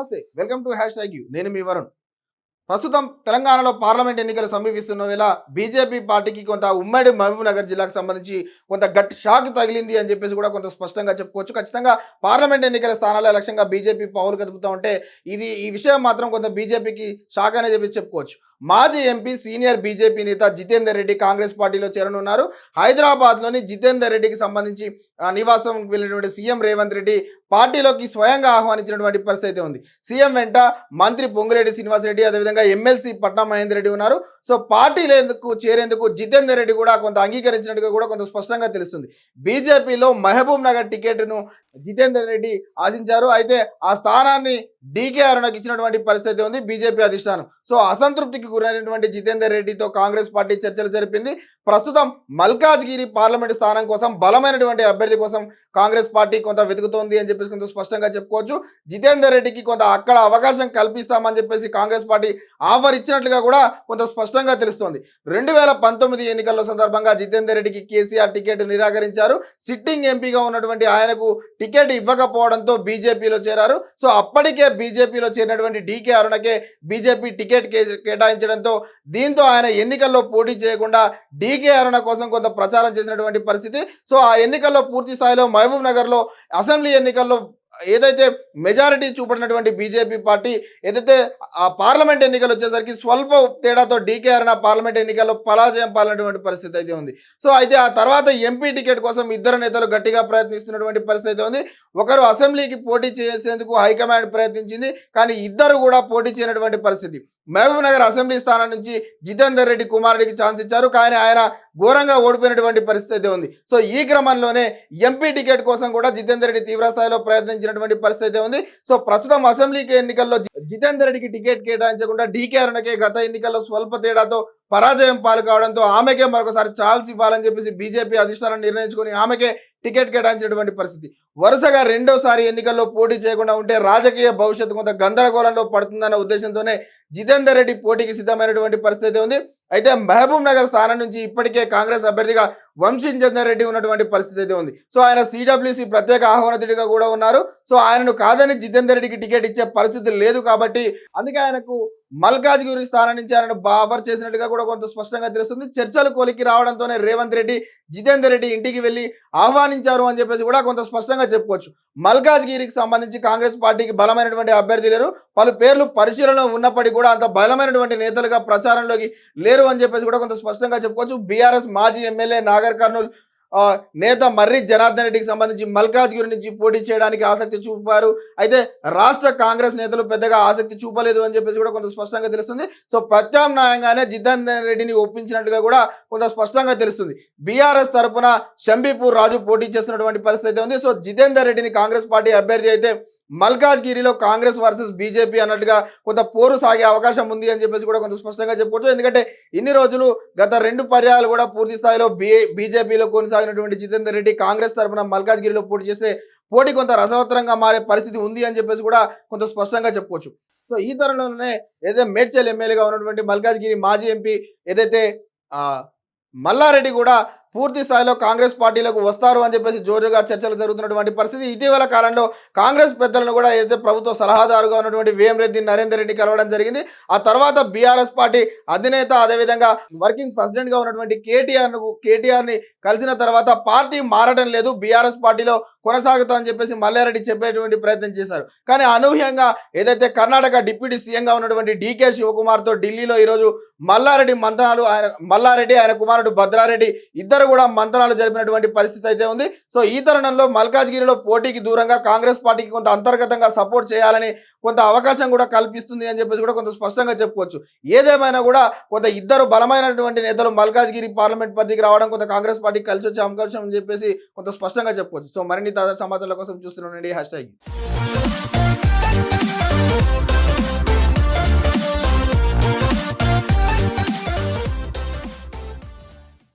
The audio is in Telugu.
నమస్తే welcome to hash tag U. నేను మీ వరుణ్. ప్రస్తుతం తెలంగాణలో పార్లమెంట్ ఎన్నికలు సమీపిస్తున్న వేళ బీజేపీ పార్టీకి కొంత ఉమ్మడి మహబూబ్ నగర్ జిల్లాకు సంబంధించి కొంత గట్టి షాక్ తగిలింది అని చెప్పేసి కూడా కొంత స్పష్టంగా చెప్పుకోవచ్చు. ఖచ్చితంగా పార్లమెంట్ ఎన్నికల స్థానాల లక్ష్యంగా బీజేపీ పౌరులు కదుపుతూ ఉంటే ఇది ఈ విషయం మాత్రం కొంత బీజేపీకి షాక్ అనే చెప్పి చెప్పుకోవచ్చు. మాజీ ఎంపీ సీనియర్ బీజేపీ నేత జితేందర్ రెడ్డి కాంగ్రెస్ పార్టీలో చేరనున్నారు. హైదరాబాద్లోని జితేందర్ రెడ్డికి సంబంధించి నివాసం వెళ్ళినటువంటి సీఎం రేవంత్ రెడ్డి పార్టీలోకి స్వయంగా ఆహ్వానించినటువంటి పరిస్థితి అయితే ఉంది. సీఎం వెంట మంత్రి పొంగిరెడ్డి శ్రీనివాస్ రెడ్డి అదేవిధంగా ఎమ్మెల్సీ పట్నా మహేందర్ రెడ్డి ఉన్నారు. సో పార్టీలేందుకు చేరేందుకు జితేందర్ రెడ్డి కూడా కొంత అంగీకరించినట్టుగా కూడా కొంత స్పష్టంగా తెలుస్తుంది. బీజేపీలో మహబూబ్ నగర్ టికెట్ను జితేందర్ రెడ్డి ఆశించారు. అయితే ఆ స్థానాన్ని డీకే అరుణకు ఇచ్చినటువంటి పరిస్థితి ఉంది బీజేపీ అధిష్టానం. సో అసంతృప్తికి గురైనటువంటి జితేందర్ రెడ్డితో కాంగ్రెస్ పార్టీ చర్చలు జరిపింది. ప్రస్తుతం మల్కాజ్గిరి పార్లమెంటు స్థానం కోసం బలమైనటువంటి అభ్యర్థి కోసం కాంగ్రెస్ పార్టీ కొంత వెతుకుతోంది అని చెప్పేసి కొంత స్పష్టంగా చెప్పుకోవచ్చు. జితేందర్ రెడ్డికి కొంత అక్కడ అవకాశం కల్పిస్తామని చెప్పేసి కాంగ్రెస్ పార్టీ ఆఫర్ ఇచ్చినట్లుగా కూడా కొంత స్పష్టంగా తెలుస్తోంది. రెండు వేల పంతొమ్మిది ఎన్నికల్లో సందర్భంగా జితేందర్ రెడ్డికి కేసీఆర్ టికెట్ నిరాకరించారు. సిట్టింగ్ ఎంపీగా ఉన్నటువంటి ఆయనకు టికెట్ ఇవ్వకపోవడంతో బీజేపీలో చేరారు. సో అప్పటికే బీజేపీలో చేరినటువంటి డీకే అరుణకే బీజేపీ టికెట్ కేటాయించడంతో దీంతో ఆయన ఎన్నికల్లో పోటీ చేయకుండా డీకే అరుణ కోసం కొంత ప్రచారం చేసినటువంటి పరిస్థితి. సో ఆ ఎన్నికల్లో పూర్తి స్థాయిలో మహబూబ్ నగర్లో అసెంబ్లీ ఎన్నికల్లో ఏదైతే మెజారిటీ చూపడినటువంటి బీజేపీ పార్టీ ఏదైతే ఆ పార్లమెంట్ ఎన్నికలు వచ్చేసరికి స్వల్ప తేడాతో డీకే అరుణ పార్లమెంట్ ఎన్నికల్లో పరాజయం పాలనటువంటి పరిస్థితి అయితే ఉంది. సో అయితే ఆ తర్వాత ఎంపీ టికెట్ కోసం ఇద్దరు నేతలు గట్టిగా ప్రయత్నిస్తున్నటువంటి పరిస్థితి అయితే ఉంది. ఒకరు అసెంబ్లీకి పోటీ చేసేందుకు హైకమాండ్ ప్రయత్నించింది కానీ ఇద్దరు కూడా పోటీ చేయనటువంటి పరిస్థితి. మహబూబ్ నగర్ అసెంబ్లీ స్థానం నుంచి జితేందర్ రెడ్డి కుమారుడికి ఛాన్స్ ఇచ్చారు. కానీ ఆయన ఘోరంగా ఓడిపోయినటువంటి పరిస్థితి ఉంది. సో ఈ క్రమంలోనే ఎంపీ టికెట్ కోసం కూడా జితేందర్ రెడ్డి తీవ్ర స్థాయిలో ప్రయత్నించినటువంటి పరిస్థితి ఉంది. సో ప్రస్తుతం అసెంబ్లీకి ఎన్నికల్లో జితేందర్ రెడ్డికి టికెట్ కేటాయించకుండా డీకే అరుణకే గత ఎన్నికల్లో స్వల్ప తేడాతో పరాజయం పాలు కావడంతో ఆమెకే మరొకసారి ఛాన్స్ ఇవ్వాలని చెప్పేసి బీజేపీ అధిష్టానం నిర్ణయించుకుని ఆమెకే టికెట్ కేటాయించినటువంటి పరిస్థితి. వరుసగా రెండోసారి ఎన్నికల్లో పోటీ చేయకుండా ఉంటే రాజకీయ భవిష్యత్తు కొంత గందరగోళంలో పడుతుందన్న ఉద్దేశంతోనే జితేందర్ రెడ్డి పోటీకి సిద్ధమైనటువంటి పరిస్థితి ఉంది. అయితే మహబూబ్ నగర్ స్థానం నుంచి ఇప్పటికే కాంగ్రెస్ అభ్యర్థిగా వంశీచందర్ రెడ్డి ఉన్నటువంటి పరిస్థితి అయితే ఉంది. సో ఆయన సిడబ్ల్యూసి ప్రత్యేక ఆహ్వానితుడిగా కూడా ఉన్నారు. సో ఆయనను కాదని జితేందర్ రెడ్డికి టికెట్ ఇచ్చే పరిస్థితి లేదు కాబట్టి అందుకే ఆయనకు మల్కాజ్గిరి స్థానం నుంచి ఆయన బాబర్ చేసినట్టుగా కూడా కొంత స్పష్టంగా తెలుస్తుంది. చర్చలు కొలికి రావడంతోనే రేవంత్ రెడ్డి జితేందర్ రెడ్డి ఇంటికి వెళ్ళి ఆహ్వానించారు అని చెప్పేసి కూడా కొంత స్పష్టంగా చెప్పుకోవచ్చు. మల్కాజ్గిరికి సంబంధించి కాంగ్రెస్ పార్టీకి బలమైనటువంటి అభ్యర్థి లేరు. పలు పేర్లు పరిశీలనలో ఉన్నప్పటికీ కూడా అంత బలమైనటువంటి నేతలుగా ప్రచారంలోకి లేరు అని చెప్పేసి కూడా కొంత స్పష్టంగా చెప్పుకోవచ్చు. బీఆర్ఎస్ మాజీ ఎమ్మెల్యే నాగర్ కర్నూలు నేత మర్రి జనార్దన్ రెడ్డికి సంబంధించి మల్కాజ్గిరి నుంచి పోటీ చేయడానికి ఆసక్తి చూపారు. అయితే రాష్ట్ర కాంగ్రెస్ నేతలు పెద్దగా ఆసక్తి చూపలేదు అని చెప్పేసి కూడా కొంత స్పష్టంగా తెలుస్తుంది. సో ప్రత్యామ్నాయంగానే జితేందర్ రెడ్డిని ఒప్పించినట్టుగా కూడా కొంత స్పష్టంగా తెలుస్తుంది. బీఆర్ఎస్ తరపున షంబీపూర్ రాజు పోటీ చేస్తున్నటువంటి పరిస్థితి ఉంది. సో జితేందర్ రెడ్డిని కాంగ్రెస్ పార్టీ అభ్యర్థి అయితే మల్కాజ్గిరిలో కాంగ్రెస్ వర్సెస్ బీజేపీ అన్నట్టుగా కొంత పోరు సాగే అవకాశం ఉంది అని చెప్పేసి కూడా కొంత స్పష్టంగా చెప్పుకోవచ్చు. ఎందుకంటే ఇన్ని రోజులు గత రెండు పర్యాలు కూడా పూర్తి స్థాయిలో బీ బీజేపీలో కొనసాగినటువంటి జితేందర్ రెడ్డి కాంగ్రెస్ తరపున మల్కాజ్గిరిలో పోటీ చేస్తే పోటీ కొంత రసవత్తరంగా మారే పరిస్థితి ఉంది అని చెప్పేసి కూడా కొంత స్పష్టంగా చెప్పుకోవచ్చు. సో ఈ తరుణంలోనే ఏదైతే మేడ్చల్ ఎమ్మెల్యేగా ఉన్నటువంటి మల్కాజ్గిరి మాజీ ఎంపీ ఏదైతే మల్లారెడ్డి కూడా పూర్తి స్థాయిలో కాంగ్రెస్ పార్టీలకు వస్తారు అని చెప్పేసి జోరుగా చర్చలు జరుగుతున్నటువంటి పరిస్థితి. ఇటీవల కాలంలో కాంగ్రెస్ పెద్దలను కూడా ఏదైతే ప్రభుత్వ సలహాదారుగా ఉన్నటువంటి వేం రెడ్డి నరేందర్ రెడ్డి కలవడం జరిగింది. ఆ తర్వాత బీఆర్ఎస్ పార్టీ అధినేత అదేవిధంగా వర్కింగ్ ప్రెసిడెంట్గా ఉన్నటువంటి కేటీఆర్ కేటీఆర్ని కలిసిన తర్వాత పార్టీ మారడం లేదు. బీఆర్ఎస్ పార్టీలో కొనసాగుతామని చెప్పేసి మల్లారెడ్డి చెప్పేటువంటి ప్రయత్నం చేశారు. కానీ అనూహ్యంగా ఏదైతే కర్ణాటక డిప్యూటీ సీఎంగా ఉన్నటువంటి డీకే శివకుమార్తో ఢిల్లీలో ఈరోజు మల్లారెడ్డి మంత్రాలు ఆయన మల్లారెడ్డి ఆయన కుమారుడు భద్రారెడ్డి ఇద్దరు కూడా మంత్రాలు జరిపినటువంటి పరిస్థితి అయితే ఉంది. సో ఈ తరుణంలో మల్కాజ్గిరిలో పోటీకి దూరంగా కాంగ్రెస్ పార్టీకి కొంత అంతర్గతంగా సపోర్ట్ చేయాలని కొంత అవకాశం కూడా కల్పిస్తుంది అని చెప్పేసి కూడా కొంత స్పష్టంగా చెప్పుకోవచ్చు. ఏదేమైనా కూడా కొంత ఇద్దరు బలమైనటువంటి నేతలు మల్కాజ్గిరి పార్లమెంట్ పరిధికి రావడం కొంత కాంగ్రెస్ పార్టీకి కలిసి వచ్చే అవకాశం అని చెప్పేసి కొంత స్పష్టంగా చెప్పుకోవచ్చు. సో మరిన్ని తాజా సమాచారాల కోసం చూస్తున్నానండి హ్యాష్ ట్యాగ్